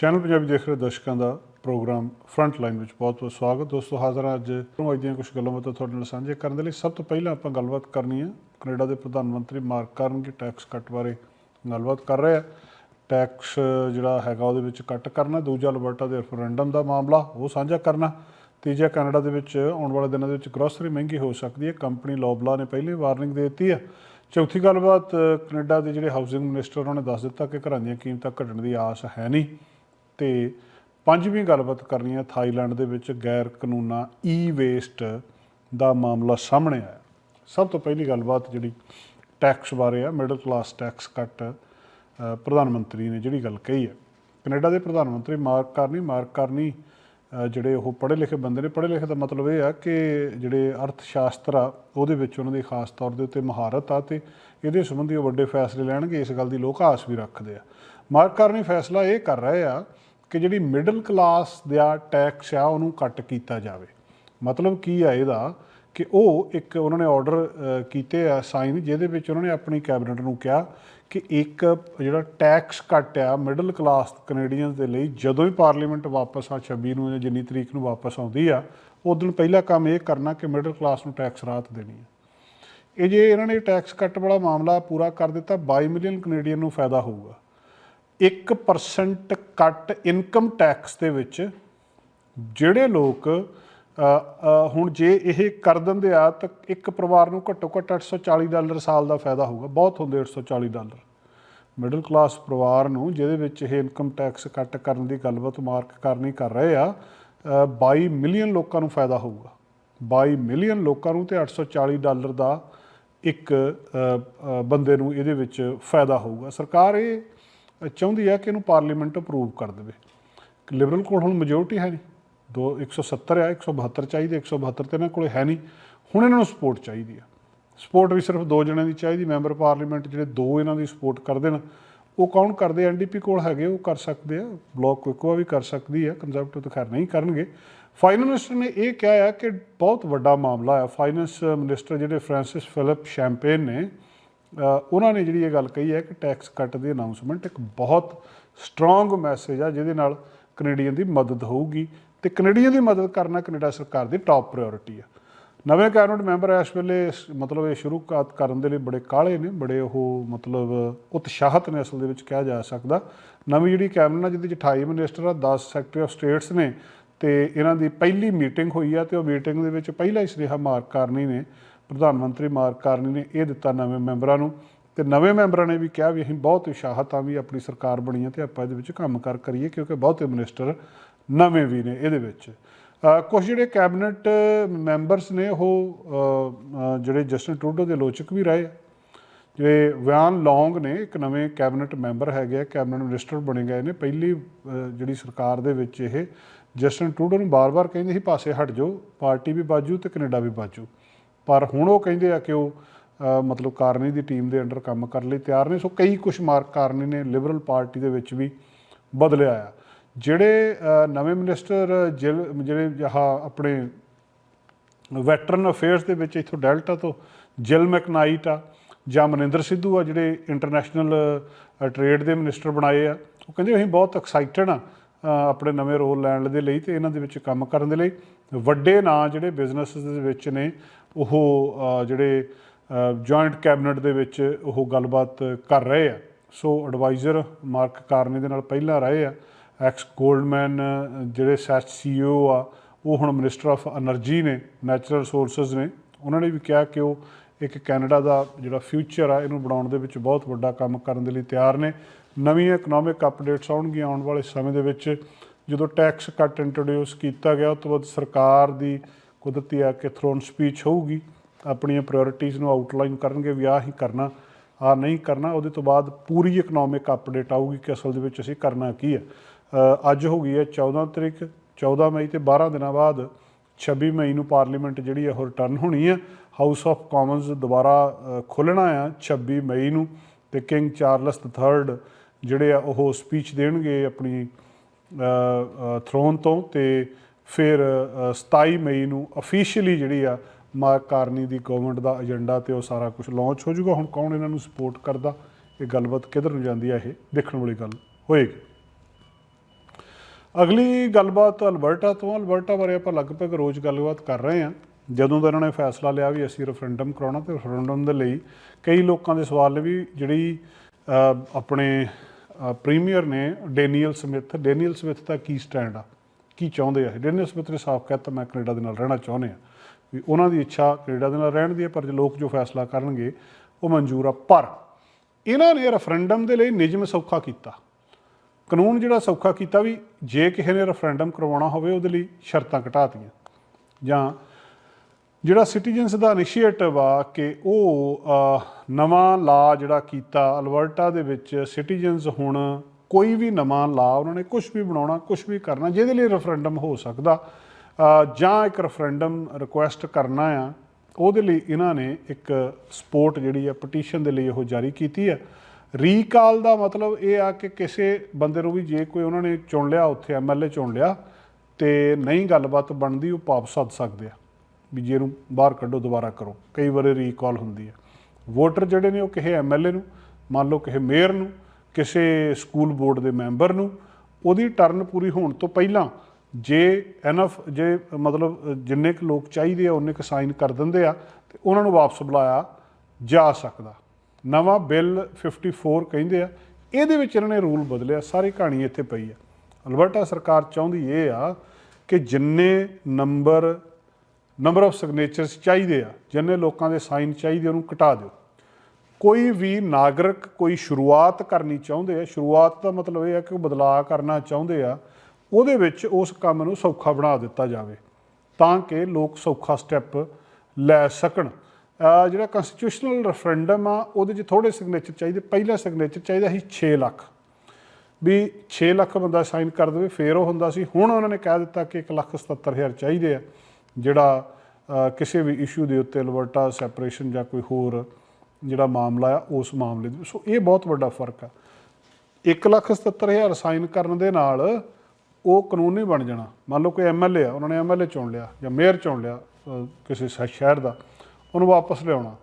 Channel Punjabi ਦੇਖ ਰਹੇ ਦਰਸ਼ਕਾਂ ਦਾ ਪ੍ਰੋਗਰਾਮ ਫਰੰਟ ਲਾਈਨ ਵਿੱਚ ਬਹੁਤ-ਬਹੁਤ ਸਵਾਗਤ। ਦੋਸਤੋ, ਹਾਜ਼ਰ ਹਾਂ ਅੱਜ ਅੱਜ ਦੀਆਂ ਕੁਝ ਗੱਲਾਂ ਬਾਤਾਂ ਤੁਹਾਡੇ ਨਾਲ ਸਾਂਝੇ ਕਰਨ ਦੇ ਲਈ। ਸਭ ਤੋਂ ਪਹਿਲਾਂ ਆਪਾਂ ਗੱਲਬਾਤ ਕਰਨੀ ਹੈ। ਕੈਨੇਡਾ ਦੇ ਪ੍ਰਧਾਨ ਮੰਤਰੀ ਮਾਰਕ ਕਰਨਗੇ ਟੈਕਸ ਕੱਟ ਬਾਰੇ ਗੱਲਬਾਤ ਕਰ ਰਹੇ ਆ। ਟੈਕਸ ਜਿਹੜਾ ਹੈਗਾ ਉਹਦੇ ਵਿੱਚ ਕੱਟ ਕਰਨਾ, ਦੂਜਾ ਅਲਬਰਟਾ ਦੇ ਰੈਫਰੈਂਡਮ ਦਾ ਮਾਮਲਾ, ਉਹ ਸਾਂਝਾ ਕਰਨਾ। ਤੀਜਾ, ਕੈਨੇਡਾ ਦੇ ਵਿੱਚ ਆਉਣ ਵਾਲੇ ਦਿਨਾਂ ਦੇ ਵਿੱਚ ਗਰੋਸਰੀ ਮਹਿੰਗੀ ਹੋ ਸਕਦੀ ਹੈ। ਕੰਪਨੀ ਲੌਬਲਾ ਨੇ ਪਹਿਲੇ ਵਾਰਨਿੰਗ ਦੇ ਦਿੱਤੀ ਹੈ। ਚੌਥੀ ਗੱਲਬਾਤ, ਕੈਨੇਡਾ ਦੇ ਜਿਹੜੇ ਹਾਊਸਿੰਗ ਮਿਨਿਸਟਰ ਉਹਨਾਂ ਨੇ ਦੱਸ ਦਿੱਤਾ ਕਿ ਘਰਾਂ ਦੀਆਂ ਕੀਮਤਾਂ ਘਟਣ ਦੀ ਆਸ ਹੈ ਨਹੀਂ। ਤੇ ਪੰਜਵੀਂ ਗੱਲਬਾਤ ਕਰਨੀ ਹੈ ਥਾਈਲੈਂਡ ਦੇ ਵਿੱਚ ਗੈਰ ਕਾਨੂੰਨਾ ਈ ਵੇਸਟ ਦਾ ਮਾਮਲਾ ਸਾਹਮਣੇ ਆਇਆ। ਸਭ ਤੋਂ ਪਹਿਲੀ ਗੱਲਬਾਤ ਜਿਹੜੀ ਟੈਕਸ ਬਾਰੇ ਆ ਮਿਡਲ ਕਲਾਸ ਟੈਕਸ ਕੱਟ ਪ੍ਰਧਾਨ ਮੰਤਰੀ ਨੇ ਜਿਹੜੀ ਗੱਲ ਕਹੀ ਹੈ। ਕੈਨੇਡਾ ਦੇ ਪ੍ਰਧਾਨ ਮੰਤਰੀ ਮਾਰਕ ਕਾਰਨੀ ਮਾਰਕ ਕਾਰਨੀ ਜਿਹੜੇ ਉਹ ਪੜ੍ਹੇ ਲਿਖੇ ਬੰਦੇ ਨੇ ਪੜ੍ਹੇ ਲਿਖੇ ਦਾ ਮਤਲਬ ਇਹ ਆ ਕਿ ਜਿਹੜੇ ਅਰਥ ਸ਼ਾਸਤਰ ਆ, ਉਹਦੇ ਵਿੱਚ ਉਹਨਾਂ ਦੀ ਖਾਸ ਤੌਰ ਦੇ ਉੱਤੇ ਮਹਾਰਤ ਆ ਤੇ ਇਹਦੇ ਸੰਬੰਧੀ ਉਹ ਵੱਡੇ ਫੈਸਲੇ ਲੈਣਗੇ, ਇਸ ਗੱਲ ਦੀ ਲੋਕ ਆਸ ਵੀ ਰੱਖਦੇ ਆ। ਮਾਰਕ ਕਾਰਨੀ ਫੈਸਲਾ ਇਹ ਕਰ ਰਹੇ ਆ ਕਿ ਜਿਹੜੀ ਮਿਡਲ ਕਲਾਸ ਦਾ ਟੈਕਸ ਆ, ਉਹਨੂੰ ਕੱਟ ਕੀਤਾ ਜਾਵੇ। ਮਤਲਬ ਕੀ ਆ ਇਹਦਾ ਕਿ ਉਹ ਇੱਕ ਉਹਨਾਂ ਨੇ ਆਰਡਰ ਕੀਤੇ ਆ ਸਾਈਨ ਜਿਹਦੇ ਵਿੱਚ ਉਹਨਾਂ ਨੇ ਆਪਣੀ ਕੈਬਨਿਟ ਨੂੰ ਕਿਹਾ ਕਿ ਇੱਕ ਜਿਹੜਾ ਟੈਕਸ ਕੱਟ ਆ ਮਿਡਲ ਕਲਾਸ ਕੈਨੇਡੀਅਨਸ ਦੇ ਲਈ, ਜਦੋਂ ਵੀ ਪਾਰਲੀਮੈਂਟ ਵਾਪਸ ਆ 26 ਨੂੰ ਜਾਂ ਜਿੰਨੀ ਤਰੀਕ ਨੂੰ ਵਾਪਸ ਆਉਂਦੀ ਆ ਉਦੋਂ ਪਹਿਲਾ ਕੰਮ ਇਹ ਕਰਨਾ ਕਿ ਮਿਡਲ ਕਲਾਸ ਨੂੰ ਟੈਕਸ ਰਾਹਤ ਦੇਣੀ ਆ। ਇਹ ਜੇ ਇਹਨਾਂ ਨੇ ਟੈਕਸ ਕੱਟ ਵਾਲਾ ਮਾਮਲਾ ਪੂਰਾ ਕਰ ਦਿੱਤਾ 22 ਮਿਲੀਅਨ ਕੈਨੇਡੀਅਨ ਨੂੰ ਫਾਇਦਾ ਹੋਊਗਾ। 1% ਕੱਟ ਇਨਕਮ ਟੈਕਸ ਦੇ ਵਿੱਚ ਜਿਹੜੇ ਲੋਕ ਹੁਣ ਜੇ ਇਹ ਕਰ ਦਿੰਦੇ ਆ ਤਾਂ ਇੱਕ ਪਰਿਵਾਰ ਨੂੰ ਘੱਟੋ ਘੱਟ 840 ਡਾਲਰ ਸਾਲ ਦਾ ਫਾਇਦਾ ਹੋਊਗਾ ਬਹੁਤ ਹੁੰਦੇ 840 ਡਾਲਰ। ਮਿਡਲ ਕਲਾਸ ਪਰਿਵਾਰ ਨੂੰ ਜਿਹਦੇ ਵਿੱਚ ਇਹ ਇਨਕਮ ਟੈਕਸ ਕੱਟ ਕਰਨ ਦੀ ਗੱਲਬਾਤ ਮਾਰਕ ਕਰਨੀ ਕਰ ਰਹੇ ਆ ਅ, 22 ਮਿਲੀਅਨ ਲੋਕਾਂ ਨੂੰ ਫਾਇਦਾ ਹੋਊਗਾ। 22 ਮਿਲੀਅਨ ਲੋਕਾਂ ਨੂੰ ਤੇ 840 ਡਾਲਰ ਦਾ ਇੱਕ ਬੰਦੇ ਨੂੰ ਇਹਦੇ ਵਿੱਚ ਫਾਇਦਾ ਹੋਊਗਾ। ਸਰਕਾਰ ਇਹ ਚਾਹੁੰਦੀ ਹੈ ਕਿ ਇਹਨੂੰ ਪਾਰਲੀਮੈਂਟ ਅਪਰੂਵ ਕਰ ਦੇਵੇ। ਲਿਬਰਲ ਕੋਲ ਹੁਣ ਮੈਜੋਰਟੀ ਹੈ ਨਹੀਂ। ਦੋ 170 ਆ 172 ਚਾਹੀਦੇ 172 ਤੇ ਇਹਨਾਂ ਕੋਲੇ ਹੈ ਨਹੀਂ। ਹੁਣ ਇਹਨਾਂ ਨੂੰ ਸਪੋਰਟ ਚਾਹੀਦੀ ਆ। ਸਪੋਰਟ ਵੀ ਸਿਰਫ ਦੋ ਜਣਿਆਂ ਦੀ ਚਾਹੀਦੀ ਮੈਂਬਰ ਪਾਰਲੀਮੈਂਟ ਜਿਹੜੇ ਦੋ ਇਹਨਾਂ ਦੀ ਸਪੋਰਟ ਕਰਦੇ ਨੇ, ਉਹ ਕੌਣ ਕਰਦੇ? ਐਨਡੀਪੀ ਕੋਲ ਹੈਗੇ, ਉਹ ਕਰ ਸਕਦੇ ਆ। ਬਲਾਕ ਕੁਇਕਵਾ ਵੀ ਕਰ ਸਕਦੀ ਆ ਕੰਜ਼ਰਵੇਟਿਵ ਤਾਂ ਖੈਰ ਨਹੀਂ ਕਰਨਗੇ। ਫਾਈਨੈਂਸ ਮਿਨਿਸਟਰ ਨੇ ਇਹ ਕਿਹਾ ਹੈ ਕਿ ਬਹੁਤ ਵੱਡਾ ਮਾਮਲਾ ਹੈ ਫਾਈਨੈਂਸ ਮਿਨਿਸਟਰ ਜਿਹੜੇ ਫ੍ਰਾਂਸਿਸ ਫਿਲਿਪ ਸ਼ੈਂਪੇਨ ਨੇ ਉਹਨਾਂ ਨੇ ਜਿਹੜੀ ਇਹ ਗੱਲ ਕਹੀ ਹੈ ਕਿ ਟੈਕਸ ਕੱਟ ਦੀ ਅਨਾਉਂਸਮੈਂਟ ਇੱਕ ਬਹੁਤ ਸਟਰੋਂਗ ਮੈਸੇਜ ਆ, ਜਿਹਦੇ ਨਾਲ ਕੈਨੇਡੀਅਨ ਦੀ ਮਦਦ ਹੋਊਗੀ ਤੇ ਕੈਨੇਡੀਅਨ ਦੀ ਮਦਦ ਕਰਨਾ ਕੈਨੇਡਾ ਸਰਕਾਰ ਦੀ ਟਾਪ ਪ੍ਰਾਇੋਰਟੀ ਆ। ਨਵੇਂ ਕੈਬਨਿਟ ਮੈਂਬਰ ਇਸ ਵੇਲੇ ਮਤਲਬ ਇਹ ਸ਼ੁਰੂ ਕਰਨ ਦੇ ਲਈ ਬੜੇ ਕਾਹਲੇ ਨੇ, ਬੜੇ ਉਹ ਮਤਲਬ ਉਤਸ਼ਾਹਤ ਨੇ ਅਸਲ ਦੇ ਵਿੱਚ ਕਿਹਾ ਜਾ ਸਕਦਾ। ਨਵੀਂ ਜਿਹੜੀ ਕੈਬਨਿਟ ਆ, ਜਿਹਦੇ ਚ 28 ਮਿਨਿਸਟਰ ਆ 10 ਸੈਕਟਰੀ ਆਫ ਸਟੇਟਸ ਨੇ ਤੇ ਇਹਨਾਂ ਦੀ ਪਹਿਲੀ ਮੀਟਿੰਗ ਹੋਈ ਆ ਤੇ ਉਹ ਮੀਟਿੰਗ ਦੇ ਵਿੱਚ ਪਹਿਲਾ ਹੀ ਸੁਨੇਹਾ ਮਾਰਕ ਕਾਰਨੀ ਨੇ ਪ੍ਰਧਾਨ ਮੰਤਰੀ ਮਾਰਕ ਕਾਰਨੀ ਨੇ ਇਹ ਦਿੱਤਾ ਨਵੇਂ ਮੈਂਬਰਾਂ ਨੂੰ ਤੇ ਨਵੇਂ ਮੈਂਬਰਾਂ ਨੇ ਵੀ ਕਿਹਾ ਵੀ ਅਸੀਂ ਬਹੁਤ ਉਤਸ਼ਾਹਤ ਆ ਵੀ ਆਪਣੀ ਸਰਕਾਰ ਬਣੀ ਹੈ ਤੇ ਆਪਾਂ ਇਹਦੇ ਵਿੱਚ ਕੰਮ ਕਰ ਕਰੀਏ ਕਿਉਂਕਿ ਬਹੁਤੇ ਮਿਨਿਸਟਰ ਨਵੇਂ ਵੀ ਨੇ ਇਹਦੇ ਵਿੱਚ। ਕੁਝ ਜਿਹੜੇ ਕੈਬਨਿਟ ਮੈਂਬਰਸ ਨੇ ਉਹ ਜਿਹੜੇ ਜਸਟਨ ਟਰੂਡੋ ਦੇ ਆਲੋਚਕ ਵੀ ਰਹੇ ਆ। ਜਿਹੜੇ ਵਿਆਨ ਲੌਂਗ ਨੇ, ਇੱਕ ਨਵੇਂ ਕੈਬਨਿਟ ਮੈਂਬਰ ਹੈਗੇ ਆ, ਕੈਬਨਿਟ ਮਿਨਿਸਟਰ ਬਣੇ ਗਏ ਨੇ। ਪਹਿਲੀ ਜਿਹੜੀ ਸਰਕਾਰ ਦੇ ਵਿੱਚ ਇਹ ਜਸਟਨ ਟਰੂਡੋ ਨੂੰ ਬਾਰ-ਬਾਰ ਕਹਿੰਦੇ ਸੀ, ਪਾਸੇ ਹਟ ਜਾਓ, ਪਾਰਟੀ ਵੀ ਬਾਜੂ ਤੇ ਕੈਨੇਡਾ ਵੀ ਬਾਜੂ। ਪਰ ਹੁਣ ਉਹ ਕਹਿੰਦੇ ਆ ਕਿ ਉਹ ਮਤਲਬ ਕਾਰਨੀ ਦੀ ਟੀਮ ਦੇ ਅੰਡਰ ਕੰਮ ਕਰਨ ਲਈ ਤਿਆਰ ਨੇ। ਸੋ ਕਈ ਕੁਝ ਮਾਰਕ ਕਾਰਨੀ ਨੇ ਲਿਬਰਲ ਪਾਰਟੀ ਦੇ ਵਿੱਚ ਵੀ ਬਦਲਿਆ ਆ। ਜਿਹੜੇ ਨਵੇਂ ਮਿਨਿਸਟਰ ਜਿਲ- ਜਿਹੜੇ ਆਹ ਆਪਣੇ ਵੈਟਰਨ ਅਫੇਅਰਸ ਦੇ ਵਿੱਚ ਇਥੋਂ ਡੈਲਟਾ ਤੋਂ ਜਿਲ ਮੈਕਨਾਈਟ ਆ ਜਾਂ ਮਨਿੰਦਰ ਸਿੱਧੂ ਆ ਜਿਹੜੇ ਇੰਟਰਨੈਸ਼ਨਲ ਟ੍ਰੇਡ ਦੇ ਮਿਨਿਸਟਰ ਬਣਾਏ ਆ, ਉਹ ਕਹਿੰਦੇ ਅਸੀਂ ਬਹੁਤ ਐਕਸਾਈਟਡ ਆ ਆਪਣੇ ਨਵੇਂ ਰੋਲ ਲੈਣ ਦੇ ਲਈ ਤੇ ਇਹਨਾਂ ਦੇ ਵਿੱਚ ਕੰਮ ਕਰਨ ਦੇ ਲਈ। ਵੱਡੇ ਨਾਂ ਜਿਹੜੇ ਬਿਜ਼ਨੈਸ ਦੇ ਵਿੱਚ ਨੇ ਉਹ ਜਿਹੜੇ ਜੁਆਇੰਟ ਕੈਬਨਿਟ ਦੇ ਵਿੱਚ ਉਹ ਗੱਲਬਾਤ ਕਰ ਰਹੇ ਆ। ਸੋ ਐਡਵਾਈਜ਼ਰ ਮਾਰਕ ਕਾਰਨੀ ਦੇ ਨਾਲ ਪਹਿਲਾਂ ਰਹੇ ਆ। ਐਕਸ ਗੋਲਡਮੈਨ ਜਿਹੜੇ ਸੈਚ ਸੀਈਓ ਆ, ਉਹ ਹੁਣ ਮਿਨਿਸਟਰ ਆਫ એનર્ਜੀ ਨੇ ਨੈਚੁਰਲ ਰਿਸੋਰਸਸ ਨੇ। ਉਹਨਾਂ ਨੇ ਵੀ ਕਿਹਾ ਕਿ ਉਹ ਇੱਕ ਕੈਨੇਡਾ ਦਾ ਜਿਹੜਾ ਫਿਊਚਰ ਆ, ਇਹਨੂੰ ਬਣਾਉਣ ਦੇ ਵਿੱਚ ਬਹੁਤ ਵੱਡਾ ਕੰਮ ਕਰਨ ਦੇ ਲਈ ਤਿਆਰ ਨੇ। ਨਵੀਆਂ ਇਕਨੋਮਿਕ ਅਪਡੇਟਸ ਆਉਣਗੀਆਂ ਆਉਣ ਵਾਲੇ ਸਮੇਂ ਦੇ ਵਿੱਚ, ਜਦੋਂ ਟੈਕਸ ਕੱਟ ਇੰਟਰੋਡਿਊਸ ਕੀਤਾ ਗਿਆ, ਉਸ ਤੋਂ ਬਾਅਦ ਸਰਕਾਰ ਦੀ ਕੁਦਰਤੀ ਆ ਕਿ ਥਰੋਨ ਸਪੀਚ ਹੋਊਗੀ ਆਪਣੀਆਂ ਪ੍ਰਾਇੋਰਟੀਜ਼ ਨੂੰ ਆਊਟਲਾਈਨ ਕਰਨਗੇ ਵੀ ਆਹ ਹੀ ਕਰਨਾ ਆ ਨਹੀਂ ਕਰਨਾ ਉਹਦੇ ਤੋਂ ਬਾਅਦ ਪੂਰੀ ਇਕਨੋਮਿਕ ਅਪਡੇਟ ਆਊਗੀ ਕਿ ਅਸਲ ਦੇ ਵਿੱਚ ਅਸੀਂ ਕਰਨਾ ਕੀ ਹੈ ਅੱਜ ਹੋ ਗਈ ਹੈ 14 ਤਰੀਕ 14 ਮਈ ਤੇ 12 ਦਿਨਾਂ ਬਾਅਦ 26 ਮਈ ਨੂੰ ਪਾਰਲੀਮੈਂਟ ਜਿਹੜੀ ਹੈ ਉਹ ਰਿਟਰਨ ਹੋਣੀ ਹੈ। ਹਾਊਸ ਆਫ ਕਾਮਨਸ ਦੁਬਾਰਾ ਅ, ਆ 26 ਮਈ ਨੂੰ ਤੇ ਕਿੰਗ ਚਾਰਲਸ III ਜਿਹੜੇ ਆ ਉਹ ਸਪੀਚ ਦੇਣਗੇ ਆਪਣੀ ਥਰੋਨ ਤੋਂ ਤੇ ਫਿਰ ਅ, 27 ਮਈ ਨੂੰ ਅਫੀਸ਼ੀਅਲੀ ਜਿਹੜੀ ਆ ਮਾਰਕ ਕਾਰਨੀ ਦੀ ਗਵਰਨਮੈਂਟ ਦਾ ਏਜੰਡਾ ਤੇ ਉਹ ਸਾਰਾ ਕੁਝ ਲਾਂਚ ਹੋ ਜਾਊਗਾ। ਹੁਣ ਕੌਣ ਇਹਨਾਂ ਨੂੰ ਸਪੋਰਟ ਕਰਦਾ? ਇਹ ਗੱਲਬਾਤ ਕਿੱਧਰ ਨੂੰ ਜਾਂਦੀ ਆ ਇਹ? ਦੇਖਣ ਵਾਲੀ ਗੱਲ ਹੋਏਗੀ। ਅਗਲੀ ਗੱਲਬਾਤ ਅਲਬਰਟਾ ਤੋਂ ਅਲਬਰਟਾ ਬਾਰੇ ਆਪਾਂ ਲਗਭਗ ਰੋਜ਼ ਗੱਲਬਾਤ ਕਰ ਰਹੇ ਹਾਂ ਜਦੋਂ ਦਾ ਇਹਨਾਂ ਨੇ ਫੈਸਲਾ ਲਿਆ ਵੀ ਅਸੀਂ ਰੈਫਰੈਂਡਮ ਕਰਾਉਣਾ ਤੇ ਰੈਫਰੈਂਡਮ ਦੇ ਲਈ ਕਈ ਲੋਕਾਂ ਦੇ ਸਵਾਲ ਨੇ ਵੀ ਜਿਹੜੀ ਆਪਣੇ ਪ੍ਰੀਮੀਅਰ ਨੇ ਡੈਨੀਅਲ ਸਮਿਥ ਡੈਨੀਅਲ ਸਮਿਥ ਦਾ ਕੀ ਸਟੈਂਡ ਆ? ਕੀ ਚਾਹੁੰਦੇ ਆ? ਡੈਨੀਅਲ ਸਮਿਥ ਨੇ ਸਾਫ਼ ਕਹਿਤਾ, ਮੈਂ ਕੈਨੇਡਾ ਦੇ ਨਾਲ ਰਹਿਣਾ ਚਾਹੁੰਦੇ ਆ। ਵੀ ਉਹਨਾਂ ਦੀ ਇੱਛਾ ਕੈਨੇਡਾ ਦੇ ਨਾਲ ਰਹਿਣ ਦੀ ਹੈ ਪਰ ਜੇ ਲੋਕ ਜੋ ਫੈਸਲਾ ਕਰਨਗੇ, ਉਹ ਮਨਜ਼ੂਰ ਆ। ਪਰ ਇਹਨਾਂ ਨੇ ਰੈਫਰੈਂਡਮ ਦੇ ਲਈ ਨਿਯਮ ਸੌਖਾ ਕੀਤਾ। ਕਾਨੂੰਨ ਜਿਹੜਾ ਸੌਖਾ ਕੀਤਾ ਵੀ ਜੇ ਕਿਸੇ ਨੇ ਰੈਫਰੈਂਡਮ ਕਰਵਾਉਣਾ ਹੋਵੇ, ਉਹਦੇ ਲਈ ਸ਼ਰਤਾਂ ਘਟਾਤੀਆਂ ਜਾਂ ਜਿਹੜਾ ਸਿਟੀਜ਼ਨਸ ਦਾ ਇਨੀਸ਼ੀਏਟਿਵ ਆ ਕਿ ਉਹ ਨਵਾਂ ਲਾ ਜਿਹੜਾ ਕੀਤਾ, ਅਲਬਰਟਾ ਦੇ ਵਿੱਚ ਸਿਟੀਜ਼ਨਸ ਹੁਣ ਕੋਈ ਵੀ ਨਵਾਂ ਲਾ ਉਹਨਾਂ ਨੇ ਕੁਝ ਵੀ ਬਣਾਉਣਾ ਕੁਝ ਵੀ ਕਰਨਾ, ਜਿਹਦੇ ਲਈ ਰੈਫਰੈਂਡਮ ਹੋ ਸਕਦਾ। ਜਾਂ ਇੱਕ ਰੈਫਰੈਂਡਮ ਰਿਕੁਐਸਟ ਕਰਨਾ ਆ, ਉਹਦੇ ਲਈ ਇਹਨਾਂ ਨੇ ਇੱਕ ਸਪੋਰਟ ਜਿਹੜੀ ਆ ਪਟੀਸ਼ਨ ਦੇ ਲਈ ਉਹ ਜਾਰੀ ਕੀਤੀ ਹੈ ਰੀਕਾਲ ਦਾ ਮਤਲਬ ਇਹ ਆ ਕਿ ਕਿਸੇ ਬੰਦੇ ਨੂੰ ਵੀ ਜੇ ਕੋਈ ਉਹਨਾਂ ਨੇ ਚੁਣ ਲਿਆ, ਉੱਥੇ ਐਮਐਲਏ ਚੁਣ ਲਿਆ, ਤੇ ਨਹੀਂ ਗੱਲਬਾਤ ਬਣਦੀ, ਉਹ ਵਾਪਸ ਸੱਦ ਸਕਦੇ ਆ। ਵੀ ਜੇ ਇਹਨੂੰ ਬਾਹਰ ਕੱਢੋ, ਦੁਬਾਰਾ ਕਰੋ। ਕਈ ਵਾਰੀ ਰੀਕਾਲ ਹੁੰਦੀ ਹੈ ਵੋਟਰ ਜਿਹੜੇ ਨੇ ਉਹ ਕਿਸੇ ਐਮਐਲਏ ਨੂੰ, ਮੰਨ ਲਓ ਕਿਸੇ ਮੇਅਰ ਨੂੰ ਕਿਸੇ ਸਕੂਲ ਬੋਰਡ ਦੇ ਮੈਂਬਰ ਨੂੰ, ਉਹਦੀ ਟਰਨ ਪੂਰੀ ਹੋਣ ਤੋਂ ਪਹਿਲਾਂ ਜੇ ਐਨਫ ਜੇ ਮਤਲਬ ਜਿੰਨੇ ਕੁ ਲੋਕ ਚਾਹੀਦੇ ਆ, ਉਹਨੇ ਕੁ ਸਾਈਨ ਕਰ ਦਿੰਦੇ ਆ, ਤੇ ਉਹਨਾਂ ਨੂੰ ਵਾਪਸ ਬੁਲਾਇਆ ਜਾ ਸਕਦਾ। ਨਵਾਂ ਬਿੱਲ 54 ਕਹਿੰਦੇ ਆ, ਇਹਦੇ ਵਿੱਚ ਇਹਨਾਂ ਨੇ ਰੂਲ ਬਦਲਿਆ, ਸਾਰੀ ਕਹਾਣੀ ਇੱਥੇ ਪਈ ਆ। ਅਲਬਰਟਾ ਸਰਕਾਰ ਚਾਹੁੰਦੀ ਇਹ ਆ ਕਿ ਜਿੰਨੇ ਨੰਬਰ ਨੰਬਰ ਆਫ ਸਿਗਨੇਚਰਸ ਚਾਹੀਦੇ ਆ, ਜਿੰਨੇ ਲੋਕਾਂ ਦੇ ਸਾਈਨ ਚਾਹੀਦੇ ਉਹਨੂੰ ਘਟਾ ਦਿਓ। ਕੋਈ ਵੀ ਨਾਗਰਿਕ ਕੋਈ ਸ਼ੁਰੂਆਤ ਕਰਨੀ ਚਾਹੁੰਦੇ ਆ, ਸ਼ੁਰੂਆਤ ਦਾ ਮਤਲਬ ਇਹ ਆ ਕਿ ਬਦਲਾਅ ਕਰਨਾ ਚਾਹੁੰਦੇ ਆ, ਉਹਦੇ ਵਿੱਚ ਉਸ ਕੰਮ ਨੂੰ ਸੌਖਾ ਬਣਾ ਦਿੱਤਾ ਜਾਵੇ ਤਾਂ ਕਿ ਲੋਕ ਸੌਖਾ ਸਟੈਪ ਲੈ ਸਕਣ। ਜਿਹੜਾ ਕਨਸਟੀਟਿਊਸ਼ਨਲ ਰੈਫਰੈਂਡਮ ਆ, ਉਹਦੇ 'ਚ ਥੋੜੇ ਸਿਗਨੇਚਰ ਚਾਹੀਦੇ, ਪਹਿਲਾ ਸਿਗਨੇਚਰ ਚਾਹੀਦਾ ਸੀ 6 ਲੱਖ। ਵੀ 6 ਲੱਖ ਬੰਦਾ ਸਾਈਨ ਕਰ ਦੇਵੇ, ਫੇਰ ਉਹ ਹੁੰਦਾ ਸੀ। ਹੁਣ ਉਹਨਾਂ ਨੇ ਕਹਿ ਦਿੱਤਾ ਕਿ 1 ਲੱਖ 77000 ਚਾਹੀਦੇ ਆ, ਜਿਹੜਾ ਕਿਸੇ ਵੀ ਇਸ਼ੂ ਦੇ ਉੱਤੇ ਅਲਬਰਟਾ ਸੈਪਰੇਸ਼ਨ ਜਾਂ ਕੋਈ ਹੋਰ ਜਿਹੜਾ ਮਾਮਲਾ ਆ, ਉਸ ਮਾਮਲੇ ਦੇ ਸੋ ਇਹ ਬਹੁਤ ਵੱਡਾ ਫ਼ਰਕ ਆ। 1 ਲੱਖ 77000 ਸਾਈਨ ਕਰਨ ਦੇ ਨਾਲ ਉਹ ਕਾਨੂੰਨ ਨਹੀਂ ਬਣ ਜਾਣਾ। ਮੰਨ ਲਓ ਕੋਈ ਐਮਐਲਏ ਆ, ਉਹਨਾਂ ਨੇ ਐਮਐਲਏ ਚੁਣ ਲਿਆ ਜਾਂ ਮੇਅਰ ਚੁਣ ਲਿਆ ਕਿਸੇ ਸ਼ਹਿਰ ਦਾ, ਉਹਨੂੰ ਵਾਪਸ ਲਿਆਉਣਾ।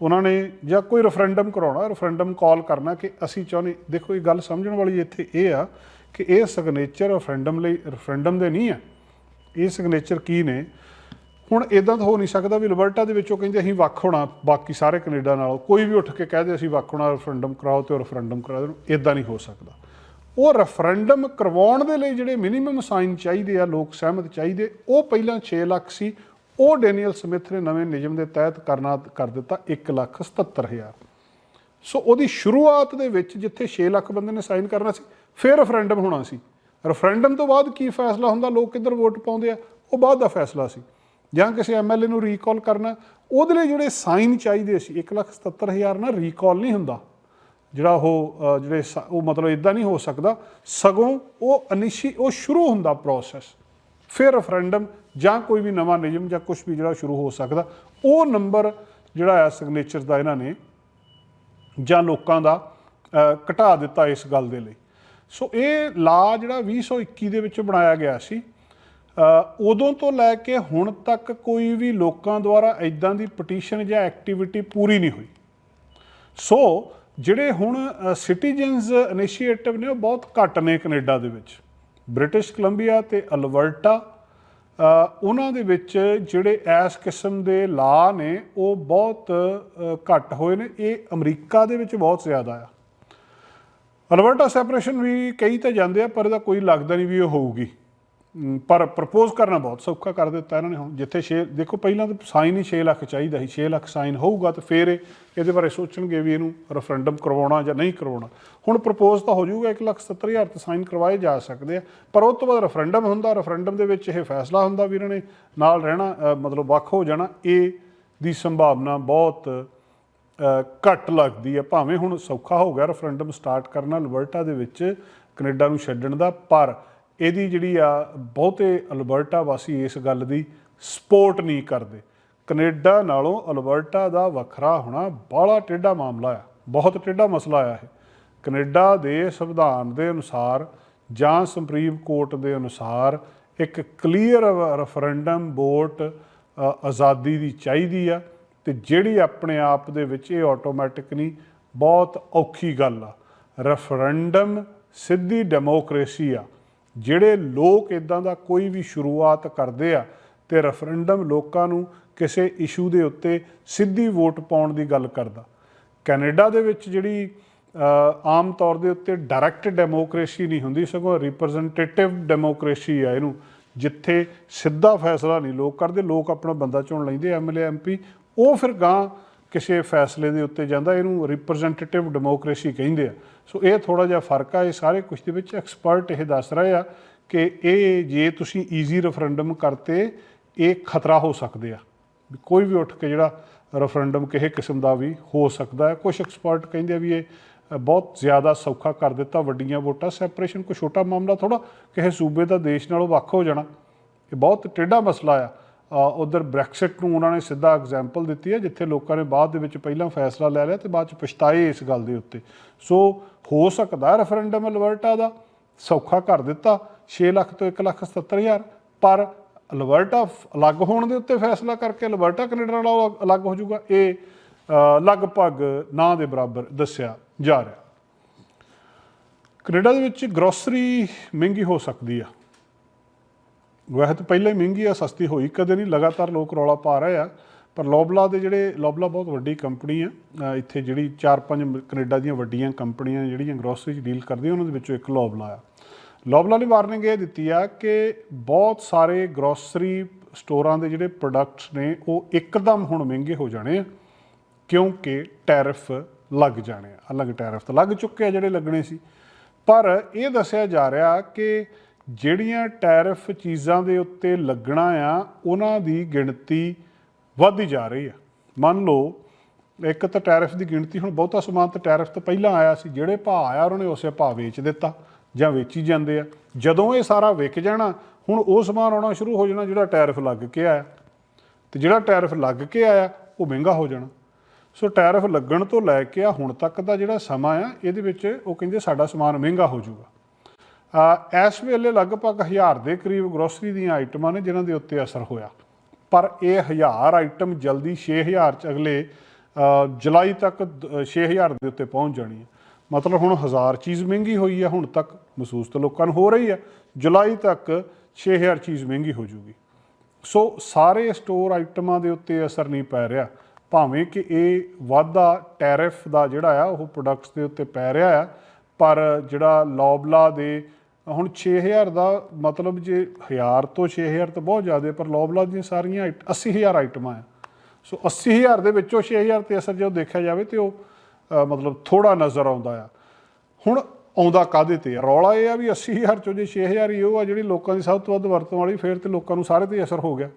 ਉਹਨਾਂ ਨੇ ਜਾਂ ਕੋਈ ਰੈਫਰੈਂਡਮ ਕਰਾਉਣਾ ਰੈਫਰੈਂਡਮ ਕਾਲ ਕਰਨਾ ਕਿ ਅਸੀਂ ਚਾਹੁੰਦੇ, ਦੇਖੋ ਇਹ ਗੱਲ ਸਮਝਣ ਵਾਲੀ ਇੱਥੇ ਇਹ ਆ ਕਿ ਇਹ ਸਿਗਨੇਚਰ ਰੈਫਰੈਂਡਮ ਲਈ ਰੈਫਰੈਂਡਮ ਦੇ ਨਹੀਂ ਆ। ਇਹ ਸਿਗਨੇਚਰ ਕੀ ਨੇ? ਹੁਣ ਇਦਾਂ ਤਾਂ ਹੋ ਨਹੀਂ ਸਕਦਾ ਵੀ ਅਲਬਰਟਾ ਦੇ ਵਿੱਚੋਂ ਕਹਿੰਦੇ ਅਸੀਂ ਵੱਖ ਹੋਣਾ ਬਾਕੀ ਸਾਰੇ ਕੈਨੇਡਾ ਨਾਲੋਂ। ਕੋਈ ਵੀ ਉੱਠ ਕੇ ਕਹਦੇ ਅਸੀਂ ਵੱਖ ਹੋਣਾ ਰੈਫਰੈਂਡਮ ਕਰਾਓ ਤੇ ਰੈਫਰੈਂਡਮ ਕਰਾ ਦੇਣ ਇਦਾਂ ਨਹੀਂ ਹੋ ਸਕਦਾ। ਉਹ ਰੈਫਰੈਂਡਮ ਕਰਵਾਉਣ ਦੇ ਲਈ ਜਿਹੜੇ ਮਿਨੀਮਮ ਸਾਈਨ ਚਾਹੀਦੇ ਆ, ਲੋਕ ਸਹਿਮਤ ਚਾਹੀਦੇ, ਉਹ ਪਹਿਲਾਂ 6 ਲੱਖ ਸੀ। ਉਹ ਡੈਨੀਅਲ ਸਮਿਥ ਨੇ ਨਵੇਂ ਨਿਯਮ ਦੇ ਤਹਿਤ ਕਰਨਾ, ਕਰ ਦਿੱਤਾ 1 ਲੱਖ 77000 ਸੋ ਉਹਦੀ ਸ਼ੁਰੂਆਤ ਦੇ ਵਿੱਚ ਜਿੱਥੇ 6 ਲੱਖ ਬੰਦੇ ਨੇ ਸਾਈਨ ਕਰਨਾ ਸੀ, ਫਿਰ ਰੈਫਰੈਂਡਮ ਹੋਣਾ ਸੀ। ਰੈਫਰੈਂਡਮ ਤੋਂ ਬਾਅਦ ਕੀ ਫੈਸਲਾ ਹੁੰਦਾ? ਲੋਕ ਕਿੱਧਰ ਵੋਟ ਪਾਉਂਦੇ ਆ? ਉਹ ਬਾਅਦ ਦਾ ਫੈਸਲਾ ਸੀ। ਜਾਂ ਕਿਸੇ ਐਮਐਲਏ ਨੂੰ ਰੀਕਾਲ ਕਰਨਾ, ਉਹਦੇ ਲਈ ਜਿਹੜੇ ਸਾਈਨ ਚਾਹੀਦੇ ਸੀ 177000 ਨਾਲ ਰੀਕਾਲ ਨਹੀਂ ਹੁੰਦਾ। ਜਿਹੜਾ ਉਹ ਜਿਹੜੇ ਸ- ਉਹ ਮਤਲਬ ਇਦਾਂ ਨਹੀਂ ਹੋ ਸਕਦਾ। ਸਗੋਂ ਉਹ ਅਨਿਸ਼ੀ ਉਹ ਸ਼ੁਰੂ ਹੁੰਦਾ ਪ੍ਰੋਸੈਸ ਫਿਰ ਰੈਫਰੈਂਡਮ ਜਾਂ ਕੋਈ ਵੀ ਨਵਾਂ ਨਿਯਮ ਜਾਂ ਕੁਝ ਵੀ ਜਿਹੜਾ ਸ਼ੁਰੂ ਹੋ ਸਕਦਾ, ਉਹ ਨੰਬਰ ਜਿਹੜਾ ਆ ਸਿਗਨੇਚਰ ਦਾ ਇਹਨਾਂ ਨੇ ਜਾਂ ਲੋਕਾਂ ਦਾ ਘਟਾ ਦਿੱਤਾ ਇਸ ਗੱਲ ਦੇ ਲਈ। ਸੋ ਇਹ ਲਾ ਜਿਹੜਾ 2021 ਦੇ ਵਿੱਚ ਬਣਾਇਆ ਗਿਆ ਸੀ ਉਦੋਂ ਤੋਂ ਲੈ ਕੇ ਹੁਣ ਤੱਕ ਕੋਈ ਵੀ ਲੋਕਾਂ ਦੁਆਰਾ ਇਦਾਂ ਦੀ ਪਟੀਸ਼ਨ ਜਾਂ ਐਕਟੀਵਿਟੀ ਪੂਰੀ ਨਹੀਂ ਹੋਈ। ਸੋ ਜਿਹੜੇ ਹੁਣ ਸਿਟੀਜ਼ਨਸ ਇਨੀਸ਼ੀਏਟਿਵ ਨੇ ਉਹ ਬਹੁਤ ਘੱਟ ਨੇ ਕੈਨੇਡਾ ਦੇ ਵਿੱਚ। ਬ੍ਰਿਟਿਸ਼ ਕੋਲੰਬੀਆ ਤੇ ਅਲਬਰਟਾ ਉਹਨਾਂ ਦੇ ਵਿੱਚ ਜਿਹੜੇ ਇਸ ਕਿਸਮ ਦੇ ਲਾ ਨੇ, ਉਹ ਬਹੁਤ ਘੱਟ ਹੋਏ ਨੇ। ਇਹ ਅਮਰੀਕਾ ਦੇ ਵਿੱਚ ਬਹੁਤ ਜ਼ਿਆਦਾ ਆ। ਅਲਬਰਟਾ ਸੈਪਰੇਸ਼ਨ ਵੀ ਕਈ ਤਾਂ ਜਾਂਦੇ ਆ, ਪਰ ਇਹਦਾ ਕੋਈ ਲੱਗਦਾ ਨਹੀਂ ਵੀ ਉਹ ਹੋਊਗੀ। ਪਰ ਪ੍ਰਪੋਜ਼ ਕਰਨਾ ਬਹੁਤ ਸੌਖਾ ਕਰ ਦਿੱਤਾ ਇਹਨਾਂ ਨੇ ਹੁਣ। ਜਿੱਥੇ 6 ਦੇਖੋ ਪਹਿਲਾਂ ਤਾਂ ਸਾਈਨ ਹੀ 6 ਲੱਖ ਚਾਹੀਦਾ ਸੀ। 6 ਲੱਖ ਸਾਈਨ ਹੋਊਗਾ ਤਾਂ ਫਿਰ ਇਹਦੇ ਬਾਰੇ ਸੋਚਣਗੇ ਵੀ ਇਹਨੂੰ ਰੈਫਰੈਂਡਮ ਕਰਵਾਉਣਾ ਜਾਂ ਨਹੀਂ ਕਰਵਾਉਣਾ। ਹੁਣ ਪ੍ਰਪੋਜ਼ ਤਾਂ ਹੋ ਜਾਊਗਾ 1,70,000 ਤੇ ਸਾਈਨ ਕਰਵਾਏ ਜਾ ਸਕਦੇ ਆ। ਪਰ ਉਸ ਤੋਂ ਬਾਅਦ ਰੈਫਰੈਂਡਮ ਹੁੰਦਾ। ਰੈਫਰੈਂਡਮ ਦੇ ਵਿੱਚ ਇਹ ਫੈਸਲਾ ਹੁੰਦਾ ਵੀ ਇਹਨਾਂ ਨੇ ਨਾਲ ਰਹਿਣਾ ਮਤਲਬ ਵੱਖ ਹੋ ਜਾਣਾ। ਇਹ ਦੀ ਸੰਭਾਵਨਾ ਬਹੁਤ ਘੱਟ ਲੱਗਦੀ ਹੈ ਭਾਵੇਂ ਹੁਣ ਸੌਖਾ ਹੋ ਗਿਆ ਰੈਫਰੈਂਡਮ ਸਟਾਰਟ ਕਰਨਾ ਅਲਬਰਟਾ ਦੇ ਵਿੱਚ ਕੈਨੇਡਾ ਨੂੰ ਛੱਡਣ ਦਾ। ਪਰ ਇਹਦੀ ਜਿਹੜੀ ਆ, ਬਹੁਤੇ ਅਲਬਰਟਾ ਵਾਸੀ ਇਸ ਗੱਲ ਦੀ ਸਪੋਰਟ ਨਹੀਂ ਕਰਦੇ। ਕੈਨੇਡਾ ਨਾਲੋਂ ਅਲਬਰਟਾ ਦਾ ਵੱਖਰਾ ਹੋਣਾ ਬਾਹਲਾ ਟੇਢਾ ਮਾਮਲਾ ਆ, ਬਹੁਤ ਟੇਢਾ ਮਸਲਾ ਆ ਇਹ। ਕੈਨੇਡਾ ਦੇ ਸੰਵਿਧਾਨ ਦੇ ਅਨੁਸਾਰ ਜਾਂ ਸੁਪਰੀਮ ਕੋਰਟ ਦੇ ਅਨੁਸਾਰ ਇੱਕ ਕਲੀਅਰ ਰੈਫਰੈਂਡਮ ਵੋਟ ਆਜ਼ਾਦੀ ਦੀ ਚਾਹੀਦੀ ਆ ਤੇ ਜਿਹੜੀ ਆਪਣੇ ਆਪ ਦੇ ਵਿੱਚ ਇਹ ਆਟੋਮੈਟਿਕ ਨਹੀਂ, ਬਹੁਤ ਔਖੀ ਗੱਲ ਆ। ਰੈਫਰੈਂਡਮ ਸਿੱਧੀ ਡੈਮੋਕ੍ਰੇਸੀ ਆ ਜਿਹੜੇ ਲੋਕ ਇਦਾਂ ਦਾ ਕੋਈ ਵੀ ਸ਼ੁਰੂਆਤ ਕਰਦੇ ਆ ਤੇ ਰੈਫਰੈਂਡਮ ਲੋਕਾਂ ਨੂੰ ਕਿਸੇ ਇਸ਼ੂ ਦੇ ਉੱਤੇ ਸਿੱਧੀ ਵੋਟ ਪਾਉਣ ਦੀ ਗੱਲ ਕਰਦਾ। ਕੈਨੇਡਾ ਦੇ ਵਿੱਚ ਜਿਹੜੀ ਆਮ ਤੌਰ ਦੇ ਉੱਤੇ ਡਾਇਰੈਕਟ ਡੈਮੋਕ੍ਰੇਸੀ ਨਹੀਂ ਹੁੰਦੀ, ਸਗੋਂ ਰਿਪਰੈਜ਼ੈਂਟੇਟਿਵ ਡੈਮੋਕ੍ਰੇਸੀ ਆ ਇਹਨੂੰ, ਜਿੱਥੇ ਸਿੱਧਾ ਫੈਸਲਾ ਨਹੀਂ ਲੋਕ ਕਰਦੇ, ਲੋਕ ਆਪਣਾ ਬੰਦਾ ਚੁਣ ਲੈਂਦੇ ਐਮਐਲਏ ਐਮਪੀ ਉਹ ਫਿਰ ਗਾਂ ਕਿਸੇ ਫੈਸਲੇ ਦੇ ਉੱਤੇ ਜਾਂਦਾ, ਇਹਨੂੰ ਰਿਪਰੈਜ਼ੈਂਟੇਟਿਵ ਡੈਮੋਕ੍ਰੇਸੀ ਕਹਿੰਦੇ ਆ। ਸੋ ਇਹ ਥੋੜਾ ਜਿਹਾ ਫ਼ਰਕ ਆ, ਇਹ ਸਾਰੇ ਕੁਝ ਦੇ ਵਿੱਚ ਐਕਸਪਰਟ ਇਹ ਦੱਸ ਰਹੇ ਆ ਕਿ ਇਹ ਜੇ ਤੁਸੀਂ ਈਜ਼ੀ ਰੈਫਰੈਂਡਮ ਕਰਤੇ, ਇਹ ਖਤਰਾ ਹੋ ਸਕਦੇ ਆ। ਵੀ ਕੋਈ ਵੀ ਉੱਠ ਕੇ ਜਿਹੜਾ ਰੈਫਰੈਂਡਮ ਕਿਸੇ ਕਿਸਮ ਦਾ ਵੀ ਹੋ ਸਕਦਾ ਹੈ। ਕੁਝ ਐਕਸਪਰਟ ਕਹਿੰਦੇ ਆ ਵੀ ਇਹ ਬਹੁਤ ਜ਼ਿਆਦਾ ਸੌਖਾ ਕਰ ਦਿੱਤਾ, ਵੱਡੀਆਂ ਵੋਟਾਂ ਸੈਪਰੇਸ਼ਨ ਕੋਈ ਛੋਟਾ ਮਾਮਲਾ ਥੋੜਾ ਕਿਸੇ ਸੂਬੇ ਦਾ, ਦੇਸ਼ ਨਾਲੋਂ ਵੱਖ ਹੋ ਜਾਣਾ। ਇਹ ਬਹੁਤ ਟੇਢਾ ਮਸਲਾ ਆ। ਉਧਰ ਬ੍ਰੈਕਸਿਟ ਨੂੰ ਉਹਨਾਂ ਨੇ ਸਿੱਧਾ ਐਗਜ਼ਾਮਪਲ ਦਿੱਤੀ ਹੈ, ਜਿੱਥੇ ਲੋਕਾਂ ਨੇ ਬਾਅਦ ਦੇ ਵਿੱਚ ਪਹਿਲਾਂ ਫੈਸਲਾ ਲੈ ਲਿਆ ਤੇ ਬਾਅਦ ਚ ਪਛਤਾਏ ਇਸ ਗੱਲ ਦੇ ਉੱਤੇ। ਸੋ ਹੋ ਸਕਦਾ ਰੈਫਰੈਂਡਮ ਅਲਬਰਟਾ ਦਾ, ਸੌਖਾ ਕਰ ਦਿੱਤਾ 6 ਲੱਖ ਤੋਂ 1 ਲੱਖ 77 ਹਜ਼ਾਰ, ਪਰ ਅਲਬਰਟਾ ਅਲੱਗ ਹੋਣ ਦੇ ਉੱਤੇ ਫੈਸਲਾ ਕਰਕੇ ਅਲਬਰਟਾ ਕੈਨੇਡਾ ਨਾਲੋਂ ਅਲੱਗ- ਅਲੱਗ ਹੋ ਜਾਊਗਾ। ਇਹ ਲਗਭਗ ਨਾ ਦੇ ਬਰਾਬਰ ਦੱਸਿਆ ਜਾ ਰਿਹਾ। ਕੈਨੇਡਾ ਦੇ ਵਿੱਚ ਗਰੋਸਰੀ ਮਹਿੰਗੀ ਹੋ ਸਕਦੀ ਆ। ਵੈਸੇ ਪਹਿਲਾਂ ਹੀ ਮਹਿੰਗੀ ਆ, ਸਸਤੀ ਹੋਈ। ਕਦੇ ਨਹੀਂ ਲਗਾਤਾਰ ਲੋਕ ਰੌਲਾ ਪਾ ਰਹੇ ਆ। ਪਰ ਲੋਬਲਾ ਦੇ ਜਿਹੜੇ, ਲੋਬਲਾ ਬਹੁਤ ਵੱਡੀ ਕੰਪਨੀ ਆ। ਇੱਥੇ ਜਿਹੜੀ 4-5 ਕੈਨੇਡਾ ਦੀਆਂ ਵੱਡੀਆਂ ਕੰਪਨੀਆਂ ਜਿਹੜੀਆਂ ਗਰੋਸਰੀ 'ਚ ਡੀਲ ਕਰਦੀਆਂ, ਉਹਨਾਂ ਦੇ ਵਿੱਚੋਂ ਇੱਕ ਲੋਬਲਾ ਆ। ਲੋਬਲਾ ਨੇ ਵਾਰਨਿੰਗ ਇਹ ਦਿੱਤੀ ਆ ਕਿ ਬਹੁਤ ਸਾਰੇ ਗਰੋਸਰੀ ਸਟੋਰਾਂ ਦੇ ਜਿਹੜੇ ਪ੍ਰੋਡਕਟਸ ਨੇ, ਉਹ ਇੱਕਦਮ ਹੁਣ ਮਹਿੰਗੇ ਹੋ ਜਾਣੇ ਆ, ਕਿਉਂਕਿ ਟੈਰਿਫ ਲੱਗ ਜਾਣੇ ਆ। ਅਲੱਗ ਟੈਰਿਫ ਤਾਂ ਲੱਗ ਚੁੱਕੇ ਆ ਜਿਹੜੇ ਲੱਗਣੇ ਸੀ। ਪਰ ਇਹ ਦੱਸਿਆ ਜਾ ਰਿਹਾ ਕਿ ਜਿਹੜੀਆਂ ਟੈਰਿਫ ਚੀਜ਼ਾਂ ਦੇ ਉੱਤੇ ਲੱਗਣਾ ਆ, ਉਹਨਾਂ ਦੀ ਗਿਣਤੀ ਵੱਧਦੀ ਜਾ ਰਹੀ ਆ। ਮੰਨ ਲਓ, ਇੱਕ ਤਾਂ ਟੈਰਿਫ ਦੀ ਗਿਣਤੀ ਹੁਣ ਬਹੁਤਾ ਸਮਾਨ ਤਾਂ ਟੈਰਿਫ ਤੋਂ ਪਹਿਲਾਂ ਆਇਆ ਸੀ, ਜਿਹੜੇ ਭਾਅ ਆਇਆ ਉਹਨਾਂ ਨੇ ਉਸੇ ਭਾਅ ਵੇਚ ਦਿੱਤਾ ਜਾਂ ਵੇਚੀ ਜਾਂਦੇ ਆ। ਜਦੋਂ ਇਹ ਸਾਰਾ ਵਿਕ ਜਾਣਾ, ਹੁਣ ਉਹ ਸਮਾਨ ਆਉਣਾ ਸ਼ੁਰੂ ਹੋ ਜਾਣਾ ਜਿਹੜਾ ਟੈਰਿਫ ਲੱਗ ਕੇ ਆਇਆ। ਤੇ ਜਿਹੜਾ ਟੈਰਿਫ ਲੱਗ ਕੇ ਆਇਆ, ਉਹ ਮਹਿੰਗਾ ਹੋ ਜਾਣਾ। ਸੋ ਟੈਰਿਫ ਲੱਗਣ ਤੋਂ ਲੈ ਕੇ ਆ ਹੁਣ ਤੱਕ ਦਾ ਜਿਹੜਾ ਸਮਾਂ ਆ, ਇਹਦੇ ਵਿੱਚ ਉਹ ਕਹਿੰਦੇ ਸਾਡਾ ਸਮਾਨ ਮਹਿੰਗਾ ਹੋ ਜਾਊਗਾ। ਇਸ ਵੇਲੇ ਲਗਭਗ 1000 ਦੇ ਕਰੀਬ ਗਰੋਸਰੀ ਦੀਆਂ ਆਈਟਮਾਂ ਨੇ ਜਿਨ੍ਹਾਂ ਦੇ ਉੱਤੇ ਅਸਰ ਹੋਇਆ। ਪਰ ਇਹ 1000 ਆਈਟਮ ਜਲਦੀ 6000 ਚ ਅਗਲੇ ਜੁਲਾਈ ਤੱਕ ਦ- 6000 ਦੇ ਉੱਤੇ ਪਹੁੰਚ ਜਾਣੀ ਹੈ। ਮਤਲਬ ਹੁਣ 1000 ਚੀਜ਼ ਮਹਿੰਗੀ ਹੋਈ ਹੈ, ਹੁਣ ਤੱਕ ਮਹਿਸੂਸ ਤਾਂ ਲੋਕਾਂ ਨੂੰ ਹੋ ਰਹੀ ਹੈ। ਜੁਲਾਈ ਤੱਕ 6000 ਚੀਜ਼ ਮਹਿੰਗੀ ਹੋ ਜਾਊਗੀ ਸੋ ਸਾਰੇ ਸਟੋਰ ਆਈਟਮਾਂ ਦੇ ਉੱਤੇ ਅਸਰ ਨਹੀਂ ਪੈ ਰਿਹਾ। ਭਾਵੇਂ ਕਿ ਇਹ ਵਾਧਾ ਟੈਰਿਫ ਦਾ ਜਿਹੜਾ ਆ, ਉਹ ਪ੍ਰੋਡਕਟਸ ਦੇ ਉੱਤੇ ਪੈ ਰਿਹਾ ਆ, ਪਰ ਜਿਹੜਾ ਲੌਬਲਾ ਦੇ ਹੁਣ 6000 ਦਾ ਮਤਲਬ ਜੇ 1000 ਤੋਂ 6000 ਤਾਂ ਬਹੁਤ ਜ਼ਿਆਦਾ ਪਰ ਲੋਬਲਾ ਦੀਆਂ ਸਾਰੀਆਂ ਆਈਟ- 80000 ਆਈਟਮਾਂ ਆ। ਸੋ 80000 ਦੇ ਵਿੱਚੋਂ 6000 ਤੇ ਅਸਰ ਜਦੋਂ ਦੇਖਿਆ ਜਾਵੇ ਤੇ ਉਹ ਮਤਲਬ ਥੋੜਾ ਨਜ਼ਰ ਆਉਂਦਾ ਆ। ਹੁਣ ਆਉਂਦਾ ਕਾਦੇ ਤੇ ਰੌਲਾ ਇਹ ਆ ਵੀ 80000 ਚੋਂ ਜੇ 6000 ਹੀ ਉਹ ਆ ਜਿਹੜੀ ਲੋਕਾਂ ਦੀ ਸਭ ਤੋਂ ਵੱਧ ਵਰਤੋਂ ਵਾਲੀ, ਫੇਰ ਤੇ ਲੋਕਾਂ ਨੂੰ ਸਾਰੇ ਤੇ ਹੀ ਅਸਰ ਹੋ ਗਿਆ।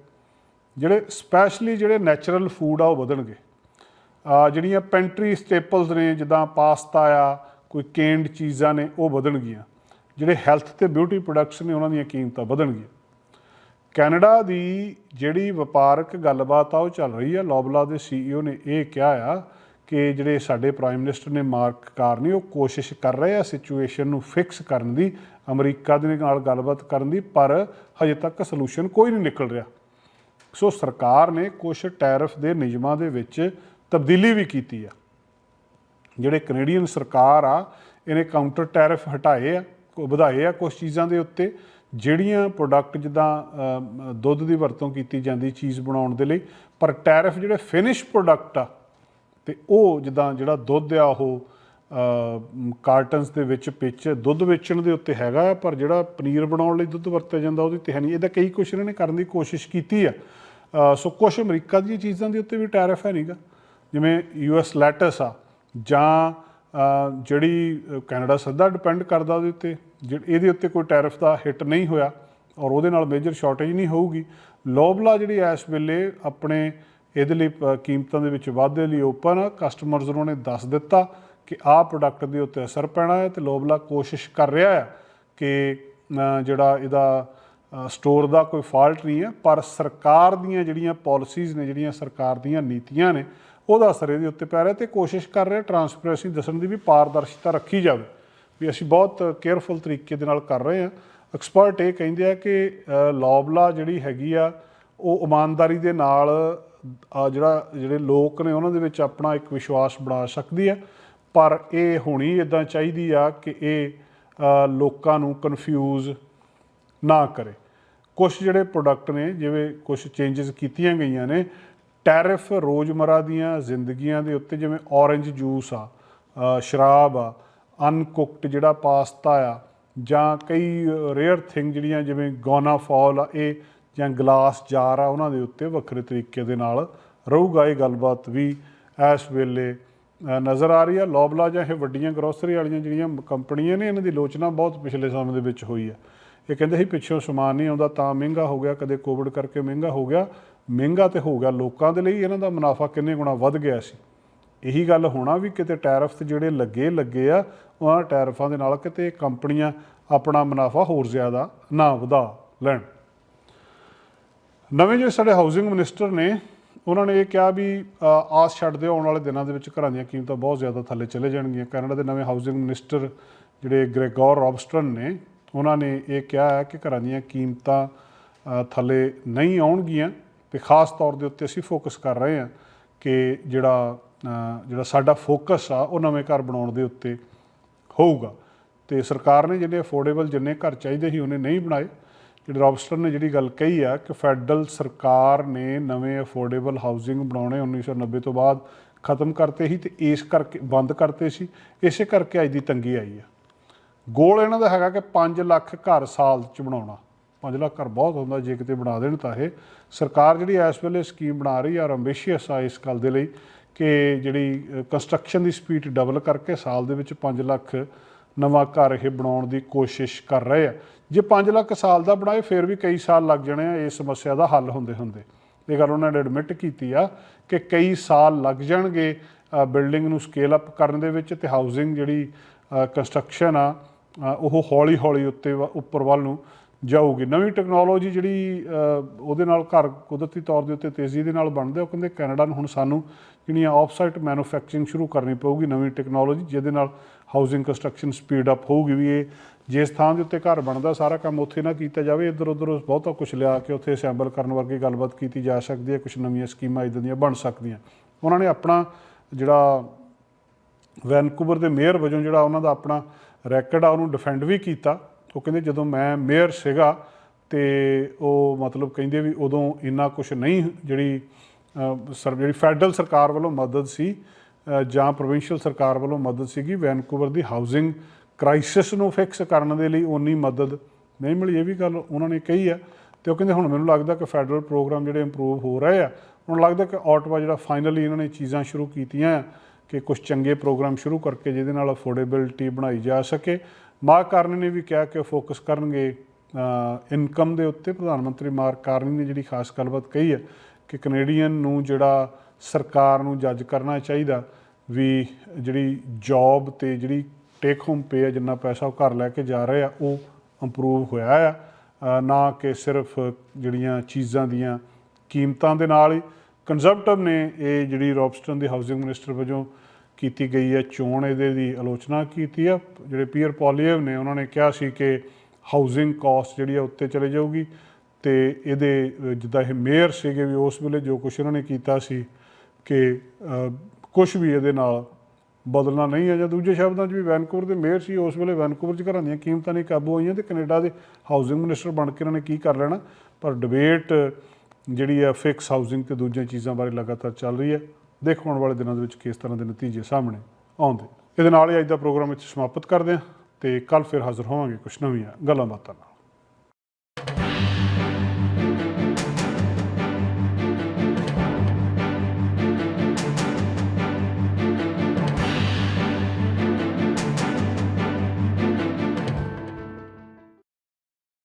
ਜਿਹੜੇ ਸਪੈਸ਼ਲੀ ਜਿਹੜੇ ਨੈਚੁਰਲ ਫੂਡ ਆ ਉਹ ਵਧਣਗੇ। ਆ, ਜਿਹੜੀਆਂ ਪੈਂਟਰੀ ਸਟੇਪਲਸ ਨੇ, ਜਿੱਦਾਂ ਪਾਸਤਾ ਆ, ਕੋਈ ਕੇਨਡ ਚੀਜ਼ਾਂ ਨੇ, ਉਹ ਵਧਣਗੀਆਂ। ਜਿਹੜੇ ਹੈਲਥ ਤੇ ਬਿਊਟੀ ਪ੍ਰੋਡਕਟਸ ਨੇ ਉਹਨਾਂ ਦੀਆਂ ਕੀਮਤਾਂ ਵਧਣਗੀਆਂ। ਕੈਨੇਡਾ ਦੀ ਜਿਹੜੀ ਵਪਾਰਕ ਗੱਲਬਾਤ ਆ ਉਹ ਚੱਲ ਰਹੀ ਆ। ਲੋਬਲਾ ਦੇ ਸੀਈਓ ਨੇ ਇਹ ਕਿਹਾ ਆ ਕਿ ਜਿਹੜੇ ਸਾਡੇ ਪ੍ਰਾਈਮ ਮਿਨਿਸਟਰ ਨੇ ਮਾਰਕ ਕਾਰਨੀ, ਉਹ ਕੋਸ਼ਿਸ਼ ਕਰ ਰਹੇ ਆ ਸਿਚੁਏਸ਼ਨ ਨੂੰ ਫਿਕਸ ਕਰਨ ਦੀ, ਅਮਰੀਕਾ ਦੇ ਨਾਲ ਗੱਲਬਾਤ ਕਰਨ ਦੀ, ਪਰ ਹਜੇ ਤੱਕ ਸੋਲੂਸ਼ਨ ਕੋਈ ਨਹੀਂ ਨਿਕਲ ਰਿਹਾ। ਸੋ ਸਰਕਾਰ ਨੇ ਕੁਝ ਟੈਰਿਫ ਦੇ ਨਿਯਮਾਂ ਦੇ ਵਿੱਚ ਤਬਦੀਲੀ ਵੀ ਕੀਤੀ ਆ। ਜਿਹੜੇ ਕੈਨੇਡੀਅਨ ਸਰਕਾਰ ਆ, ਇਹਨੇ ਕਾਊਂਟਰ ਟੈਰਿਫ ਹਟਾਏ ਆ। ਵਧਾਏ ਆ ਕੁਝ ਚੀਜ਼ਾਂ ਦੇ ਉੱਤੇ ਜਿਹੜੀਆਂ ਪ੍ਰੋਡਕਟ ਜਿੱਦਾਂ ਦੁੱਧ ਦੀ ਵਰਤੋਂ ਕੀਤੀ ਜਾਂਦੀ ਚੀਜ਼ ਬਣਾਉਣ ਦੇ ਲਈ ਪਰ ਟੈਰਿਫ ਜਿਹੜੇ ਫਿਨਿਸ਼ ਪ੍ਰੋਡਕਟ ਆ ਤੇ ਉਹ ਜਿੱਦਾਂ ਜਿਹੜਾ ਦੁੱਧ ਆ ਉਹ ਕਾਰਟਨਸ ਦੇ ਵਿੱਚ ਪਿੱਚ ਦੁੱਧ ਵੇਚਣ ਦੇ ਉੱਤੇ ਹੈਗਾ ਆ, ਪਰ ਜਿਹੜਾ ਪਨੀਰ ਬਣਾਉਣ ਲਈ ਦੁੱਧ ਵਰਤਿਆ ਜਾਂਦਾ ਉਹਦੀ ਤੇ ਹੈ ਨਹੀਂ। ਇਹਦਾ ਕਈ ਕੁਛ ਇਹਨਾਂ ਨੇ ਕਰਨ ਦੀ ਕੋਸ਼ਿਸ਼ ਕੀਤੀ ਆ। ਸੋ ਕੁਛ ਅਮਰੀਕਾ ਦੀਆਂ ਚੀਜ਼ਾਂ ਦੇ ਉੱਤੇ ਵੀ ਟੈਰਿਫ ਹੈ ਨਹੀਂਗਾ ਜਿਵੇਂ ਯੂਐਸ ਲੈਟਸ ਆ ਜਾਂ ਜਿਹੜੀ ਕੈਨੇਡਾ ਸਿੱਧਾ ਡਿਪੈਂਡ ਕਰਦਾ ਉਹਦੇ ਉੱਤੇ। ਜਿਹ- ਇਹਦੇ ਉੱਤੇ ਕੋਈ ਟੈਰਿਫ ਦਾ ਹਿੱਟ ਨਹੀਂ ਹੋਇਆ ਔਰ ਉਹਦੇ ਨਾਲ ਮੇਜਰ ਸ਼ਾਰਟੇਜ ਨਹੀਂ ਹੋਊਗੀ। ਲੋਬਲਾ ਜਿਹੜੀ ਇਸ ਵੇਲੇ ਆਪਣੇ ਇਹਦੇ ਲਈ ਪ- ਕੀਮਤਾਂ ਦੇ ਵਿੱਚ ਵਾਧੇ ਲਈ ਓਪਨ ਆ। ਕਸਟਮਰਸ ਨੂੰ ਨੇ ਦੱਸ ਦਿੱਤਾ ਕਿ ਆਹ ਪ੍ਰੋਡਕਟ ਦੇ ਉੱਤੇ ਅਸਰ ਪੈਣਾ ਹੈ ਤੇ ਲੋਬਲਾ ਕੋਸ਼ਿਸ਼ ਕਰ ਰਿਹਾ ਹੈ ਕਿ ਜਿਹੜਾ ਇਹਦਾ ਸਟੋਰ ਦਾ ਕੋਈ ਫਾਲਟ ਨਹੀਂ ਹੈ। ਪਰ ਸਰਕਾਰ ਦੀਆਂ ਜਿਹੜੀਆਂ ਪਾਲਿਸੀਜ਼ ਨੇ, ਜਿਹੜੀਆਂ ਸਰਕਾਰ ਦੀਆਂ ਨੀਤੀਆਂ ਨੇ ਉਹਦਾ ਅਸਰ ਇਹਦੇ ਉੱਤੇ ਪੈ ਰਿਹਾ ਤੇ ਕੋਸ਼ਿਸ਼ ਕਰ ਰਿਹਾ ਟਰਾਂਸਪੇਰੈਂਸੀ ਦੱਸਣ ਦੀ ਵੀ ਪਾਰਦਰਸ਼ਤਾ ਰੱਖੀ ਜਾਵੇ। ਵੀ ਅਸੀਂ ਬਹੁਤ ਕੇਅਰਫੁਲ ਤਰੀਕੇ ਦੇ ਨਾਲ ਕਰ ਰਹੇ ਹਾਂ। ਐਕਸਪਰਟ ਇਹ ਕਹਿੰਦੇ ਆ ਕਿ ਅ, ਲੋਬਲਾ ਜਿਹੜੀ ਹੈਗੀ ਆ ਉਹ ਇਮਾਨਦਾਰੀ ਦੇ ਨਾਲ ਜਿਹੜਾ ਜਿਹੜੇ ਲੋਕ ਨੇ ਉਹਨਾਂ ਦੇ ਵਿੱਚ ਆਪਣਾ ਇੱਕ ਵਿਸ਼ਵਾਸ ਬਣਾ ਸਕਦੀ ਆ ਪਰ ਇਹ ਹੋਣੀ ਇਦਾਂ ਚਾਹੀਦੀ ਆ ਕਿ ਇਹ ਲੋਕਾਂ ਨੂੰ ਕਨਫਿਊਜ਼ ਨਾ ਕਰੇ। ਕੁਝ ਜਿਹੜੇ ਪ੍ਰੋਡਕਟ ਨੇ ਜਿਵੇਂ ਕੁਝ ਚੇਂਜਸ ਕੀਤੀਆਂ ਗਈਆਂ ਨੇ ਟੈਰਿਫ ਰੋਜ਼ਮਰਾ ਦੀਆਂ ਜ਼ਿੰਦਗੀਆਂ ਦੇ ਉੱਤੇ ਜਿਵੇਂ ਔਰੇਂਜ ਜੂਸ ਆ ਸ਼ਰਾਬ ਆ, ਅਨਕੁਕਡ ਜਿਹੜਾ ਪਾਸਤਾ ਆ, ਜਾਂ ਕਈ ਰੇਅਰ ਥਿੰਗ ਜਿਹੜੀਆਂ ਜਿਵੇਂ ਗੋਨਾਫਾਲ ਆ, ਇਹ ਜਾਂ ਗਲਾਸ ਜਾਰ ਆ, ਉਹਨਾਂ ਦੇ ਉੱਤੇ ਵੱਖਰੇ ਤਰੀਕੇ ਦੇ ਨਾਲ ਰਹੂਗਾ ਇਹ ਗੱਲਬਾਤ ਵੀ ਇਸ ਵੇਲੇ। ਨਜ਼ਰ ਆ ਰਹੀ ਆ ਲੋਬਲਾ ਜਾਂ ਇਹ ਵੱਡੀਆਂ ਗਰੋਸਰੀ ਵਾਲੀਆਂ ਜਿਹੜੀਆਂ ਕੰਪਨੀਆਂ ਨੇ, ਇਹਨਾਂ ਦੀ ਲੋਚਨਾ ਬਹੁਤ ਪਿਛਲੇ ਸਮੇਂ ਦੇ ਵਿੱਚ ਹੋਈ ਆ। ਇਹ ਕਹਿੰਦੇ ਸੀ ਪਿੱਛੋਂ ਸਮਾਨ ਨਹੀਂ ਆਉਂਦਾ, ਤਾਂ ਮਹਿੰਗਾ ਹੋ ਗਿਆ, ਕਦੇ ਕੋਵਿਡ ਕਰਕੇ ਮਹਿੰਗਾ ਹੋ ਗਿਆ ਮਹਿੰਗਾ ਤੇ ਹੋ ਗਿਆ। ਲੋਕਾਂ ਦੇ ਲਈ ਇਹਨਾਂ ਦਾ ਮੁਨਾਫਾ ਕਿੰਨੇ ਗੁਣਾ ਵੱਧ ਗਿਆ ਸੀ। ਇਹੀ ਗੱਲ ਹੋਣਾ ਵੀ ਕਿਤੇ ਟੈਰਿਫ ਜਿਹੜੇ ਲੱਗੇ ਲੱਗੇ ਆ ਉਹਨਾਂ ਟੈਰਿਫਾਂ ਦੇ ਨਾਲ ਕਿਤੇ ਕੰਪਨੀਆਂ ਆਪਣਾ ਮੁਨਾਫਾ ਹੋਰ ਜ਼ਿਆਦਾ ਨਾ ਵਧਾ ਲੈਣ। ਨਵੇਂ ਜਿਹੜੇ ਸਾਡੇ ਹਾਊਸਿੰਗ ਮਿਨਿਸਟਰ ਨੇ, ਉਹਨਾਂ ਨੇ ਇਹ ਕਿਹਾ ਵੀ ਆਸ ਛੱਡ ਦਿਓ, ਆਉਣ ਵਾਲੇ ਦਿਨਾਂ ਦੇ ਵਿੱਚ ਘਰਾਂ ਦੀਆਂ ਕੀਮਤਾਂ ਬਹੁਤ ਜ਼ਿਆਦਾ ਥੱਲੇ ਚਲੇ ਜਾਣਗੀਆਂ। ਕੈਨੇਡਾ ਦੇ ਨਵੇਂ ਹਾਊਸਿੰਗ ਮਿਨਿਸਟਰ ਜਿਹੜੇ ਗ੍ਰੈਗੋਰ ਰੌਬਸਟਨ ਨੇ, ਉਹਨਾਂ ਨੇ ਇਹ ਕਿਹਾ ਹੈ ਕਿ ਘਰਾਂ ਦੀਆਂ ਕੀਮਤਾਂ ਥੱਲੇ ਨਹੀਂ ਆਉਣਗੀਆਂ। ਤੇ ਖਾਸ ਤੌਰ ਦੇ ਉੱਤੇ ਅਸੀਂ ਫੋਕਸ ਕਰ ਰਹੇ ਹਾਂ ਕਿ ਜਿਹੜਾ ਜਿਹੜਾ ਸਾਡਾ ਫੋਕਸ ਆ, ਉਹ ਨਵੇਂ ਘਰ ਬਣਾਉਣ ਦੇ ਉੱਤੇ ਹੋਊਗਾ। ਤੇ ਸਰਕਾਰ ਨੇ ਜਿਹੜੇ ਅਫੋਰਡੇਬਲ ਜਿੰਨੇ ਘਰ ਚਾਹੀਦੇ ਸੀ, ਉਹਨੇ ਨਹੀਂ ਬਣਾਏ। ਜਿਹੜੇ ਰੌਬਸਟਨ ਨੇ ਜਿਹੜੀ ਗੱਲ ਕਹੀ ਆ ਕਿ ਫੈਡਰਲ ਸਰਕਾਰ ਨੇ ਨਵੇਂ ਅਫੋਰਡੇਬਲ ਹਾਊਸਿੰਗ ਬਣਾਉਣੇ 1990 ਤੋਂ ਬਾਅਦ ਖਤਮ ਕਰਤੇ ਸੀ ਤੇ ਇਸ ਕਰਕੇ, ਬੰਦ ਕਰਤੇ ਸੀ। ਇਸੇ ਕਰਕੇ ਅੱਜ ਦੀ ਤੰਗੀ ਆਈ ਆ। ਗੋਲ ਇਹਨਾਂ ਦਾ ਹੈਗਾ ਕਿ 5 ਲੱਖ ਘਰ ਸਾਲ ਚ ਬਣਾਉਣਾ। 5 ਲੱਖ ਘਰ ਬਹੁਤ ਹੁੰਦਾ ਜੇ ਕਿਤੇ ਬਣਾ ਦੇਣ ਤਾਂ ਇਹ। ਸਰਕਾਰ ਜਿਹੜੀ ਇਸ ਵੇਲੇ ਸਕੀਮ ਬਣਾ ਰਹੀ ਆ ਐਂਬੀਸ਼ੀਅਸ ਆ ਇਸ ਗੱਲ ਦੇ ਲਈ ਕਿ ਜਿਹੜੀ ਕੰਸਟਰਕਸ਼ਨ ਦੀ ਸਪੀਡ ਡਬਲ ਕਰਕੇ ਸਾਲ ਦੇ ਵਿੱਚ 5 ਲੱਖ ਨਵਾਂ ਘਰ ਇਹ ਬਣਾਉਣ ਦੀ ਕੋਸ਼ਿਸ਼ ਕਰ ਰਹੇ ਆ। ਜੇ 5 ਲੱਖ ਸਾਲ ਦਾ ਬਣਾਏ, ਫਿਰ ਵੀ ਕਈ ਸਾਲ ਲੱਗ ਜਾਣੇ ਆ ਇਸ ਸਮੱਸਿਆ ਦਾ ਹੱਲ ਹੁੰਦੇ ਹੁੰਦੇ। ਇਹ ਗੱਲ ਉਹਨਾਂ ਨੇ ਐਡਮਿਟ ਕੀਤੀ ਆ ਕਿ ਕਈ ਸਾਲ ਲੱਗ ਜਾਣਗੇ ਬਿਲਡਿੰਗ ਨੂੰ ਸਕੇਲ ਅਪ ਕਰਨ ਦੇ ਵਿੱਚ ਤੇ ਹਾਊਸਿੰਗ ਜਿਹੜੀ ਕੰਸਟਰਕਸ਼ਨ ਆ ਉਹ ਹੌਲੀ ਹੌਲੀ ਉੱਤੇ ਵ- ਉੱਪਰ ਵੱਲ ਨੂੰ ਜਾਊਗੀ। ਨਵੀਂ ਟੈਕਨੋਲੋਜੀ ਜਿਹੜੀ ਉਹਦੇ ਨਾਲ ਘਰ ਕੁਦਰਤੀ ਤੌਰ ਦੇ ਉੱਤੇ ਤੇਜ਼ੀ ਦੇ ਨਾਲ ਬਣਦੇ, ਉਹ ਕਹਿੰਦੇ ਕੈਨੇਡਾ ਨੂੰ ਹੁਣ ਸਾਨੂੰ ਜਿਹੜੀਆਂ ਆਫਸਾਈਟ ਮੈਨੂਫੈਕਚਰਿੰਗ ਸ਼ੁਰੂ ਕਰਨੀ ਪਊਗੀ ਨਵੀਂ ਟੈਕਨੋਲੋਜੀ ਜਿਹਦੇ ਨਾਲ ਹਾਊਸਿੰਗ ਕੰਸਟਰਕਸ਼ਨ ਸਪੀਡ ਅਪ ਹੋਊਗੀ ਵੀ ਇਹ ਜਿਸ ਥਾਂ ਦੇ ਉੱਤੇ ਘਰ ਬਣਦਾ, ਸਾਰਾ ਕੰਮ ਉੱਥੇ ਨਾ ਕੀਤਾ ਜਾਵੇ ਇੱਧਰ ਉੱਧਰ ਬਹੁਤਾ ਕੁਝ ਲਿਆ ਕੇ ਉੱਥੇ ਅਸੈਂਬਲ ਕਰਨ ਵਰਗੀ ਗੱਲਬਾਤ ਕੀਤੀ ਜਾ ਸਕਦੀ ਹੈ ਕੁਝ ਨਵੀਆਂ ਸਕੀਮਾਂ ਇਦਾਂ ਦੀਆਂ ਬਣ ਸਕਦੀਆਂ। ਉਹਨਾਂ ਨੇ ਆਪਣਾ ਜਿਹੜਾ ਵੈਨਕੂਵਰ ਦੇ ਮੇਅਰ ਵਜੋਂ ਜਿਹੜਾ ਉਹਨਾਂ ਦਾ ਆਪਣਾ ਰੈਕਡ ਆ, ਉਹਨੂੰ ਡਿਫੈਂਡ ਵੀ ਕੀਤਾ। ਉਹ ਕਹਿੰਦੇ ਜਦੋਂ ਮੈਂ ਮੇਅਰ ਸੀਗਾ ਤੇ ਉਹ ਮਤਲਬ ਕਹਿੰਦੇ ਵੀ ਉਦੋਂ ਇੰਨਾ ਕੁਝ ਨਹੀਂ ਜਿਹੜੀ ਸਰ, ਜਿਹੜੀ ਫੈਡਰਲ ਸਰਕਾਰ ਵੱਲੋਂ ਮਦਦ ਸੀ ਜਾਂ ਪ੍ਰੋਵਿੰਸ਼ੀਅਲ ਸਰਕਾਰ ਵੱਲੋਂ ਮਦਦ ਸੀਗੀ, ਵੈਨਕੂਵਰ ਦੀ ਹਾਊਸਿੰਗ ਕ੍ਰਾਈਸਿਸ ਨੂੰ ਫਿਕਸ ਕਰਨ ਦੇ ਲਈ ਉਨੀ ਮਦਦ ਨਹੀਂ ਮਿਲੀ। ਇਹ ਵੀ ਗੱਲ ਉਹਨਾਂ ਨੇ ਕਹੀ ਆ ਤੇ ਉਹ ਕਹਿੰਦੇ ਹੁਣ ਮੈਨੂੰ ਲੱਗਦਾ ਕਿ ਫੈਡਰਲ ਪ੍ਰੋਗਰਾਮ ਜਿਹੜੇ ਇੰਪਰੂਵ ਹੋ ਰਹੇ ਆ, ਹੁਣ ਲੱਗਦਾ ਕਿ ਆਟਵਾ ਜਿਹੜਾ ਫਾਈਨਲੀ ਇਹਨਾਂ ਨੇ ਚੀਜ਼ਾਂ ਸ਼ੁਰੂ ਕੀਤੀਆਂ ਕਿ ਕੁਝ ਚੰਗੇ ਪ੍ਰੋਗਰਾਮ ਸ਼ੁਰੂ ਕਰਕੇ ਜਿਹਦੇ ਨਾਲ ਅਫੋਰਡੇਬਿਲਟੀ ਬਣਾਈ ਜਾ ਸਕੇ ਮਾਰਕ ਕਾਰਨੀ ਨੇ ਵੀ ਕਿਹਾ ਕਿ ਉਹ ਫੋਕਸ ਕਰਨਗੇ ਇਨਕਮ ਦੇ ਉੱਤੇ। ਪ੍ਰਧਾਨ ਮੰਤਰੀ ਮਾਰਕ ਕਾਰਨੀ ਨੇ ਜਿਹੜੀ ਖਾਸ ਗੱਲਬਾਤ ਕਹੀ ਹੈ ਕਿ ਕੈਨੇਡੀਅਨ ਨੂੰ ਜਿਹੜਾ ਸਰਕਾਰ ਨੂੰ ਜੱਜ ਕਰਨਾ ਚਾਹੀਦਾ ਵੀ ਜਿਹੜੀ ਜੌਬ ਤੇ ਜਿਹੜੀ ਟੇਕ ਹੋਮ ਪੇ ਹੈ ਜਿੰਨਾ ਪੈਸਾ ਉਹ ਘਰ ਲੈ ਕੇ ਜਾ ਰਹੇ ਆ, ਉਹ ਇੰਪਰੂਵ ਹੋਇਆ ਆ। ਨਾ ਕਿ ਸਿਰਫ ਜਿਹੜੀਆਂ ਚੀਜ਼ਾਂ ਦੀਆਂ ਕੀਮਤਾਂ ਦੇ ਨਾਲ ਹੀ। ਕੰਜ਼ਰਵੇਟਿਵ ਨੇ ਇਹ ਜਿਹੜੀ ਰੌਬਸਟਨ ਦੀ ਹਾਊਸਿੰਗ ਮਿਨਿਸਟਰ ਵਜੋਂ ਕੀਤੀ ਗਈ ਹੈ, ਚੋਣ ਇਹਦੇ ਦੀ ਆਲੋਚਨਾ ਕੀਤੀ ਆ। ਜਿਹੜੇ ਪੀਅਰ ਪੋਲੀਵ ਨੇ, ਉਹਨਾਂ ਨੇ ਕਿਹਾ ਸੀ ਕਿ ਹਾਊਸਿੰਗ ਕਾਸਟ ਜਿਹੜੀ ਆ, ਉੱਤੇ ਚਲੇ ਜਾਊਗੀ। ਤੇ ਇਹਦੇ ਜਿੱਦਾਂ ਇਹ ਮੇਅਰ ਸੀਗੇ ਵੀ, ਉਸ ਵੇਲੇ ਜੋ ਕੁਝ ਉਹਨਾਂ ਨੇ ਕੀਤਾ ਸੀ ਕਿ ਕੁਝ ਵੀ ਇਹਦੇ ਨਾਲ ਬਦਲਣਾ ਨਹੀਂ ਹੈ। ਜਾਂ ਦੂਜੇ ਸ਼ਬਦਾਂ 'ਚ ਵੀ ਵੈਨਕੂਵਰ ਦੇ ਮੇਅਰ ਸੀ, ਉਸ ਵੇਲੇ ਵੈਨਕੂਵਰ 'ਚ ਘਰਾਂ ਦੀਆਂ ਕੀਮਤਾਂ ਨਹੀਂ ਕਾਬੂ ਆਈਆਂ ਤੇ ਕੈਨੇਡਾ ਦੇ ਹਾਊਸਿੰਗ ਮਿਨਿਸਟਰ ਬਣ ਕੇ ਇਹਨਾਂ ਨੇ ਕੀ ਕਰ ਲੈਣਾ? ਪਰ ਡਿਬੇਟ ਜਿਹੜੀ ਹੈ ਫਿਕਸ ਹਾਊਸਿੰਗ ਤੇ ਦੂਜੀਆਂ ਚੀਜ਼ਾਂ ਬਾਰੇ ਲਗਾਤਾਰ ਚੱਲ ਰਹੀ ਹੈ। ਦੇਖੋ ਆਉਣ ਵਾਲੇ ਦਿਨਾਂ ਦੇ ਵਿੱਚ ਕਿਸ ਤਰ੍ਹਾਂ ਦੇ ਨਤੀਜੇ ਸਾਹਮਣੇ ਆਉਂਦੇ ਇਹਦੇ ਨਾਲ ਹੀ ਅੱਜ ਦਾ ਪ੍ਰੋਗਰਾਮ ਇੱਥੇ ਸਮਾਪਤ ਕਰਦੇ ਹਾਂ ਤੇ ਕੱਲ ਫਿਰ ਹਾਜ਼ਰ ਹੋਵਾਂਗੇ ਕੁਝ ਨਵੀਆਂ ਗੱਲਾਂ ਬਾਤਾਂ ਨਾਲ।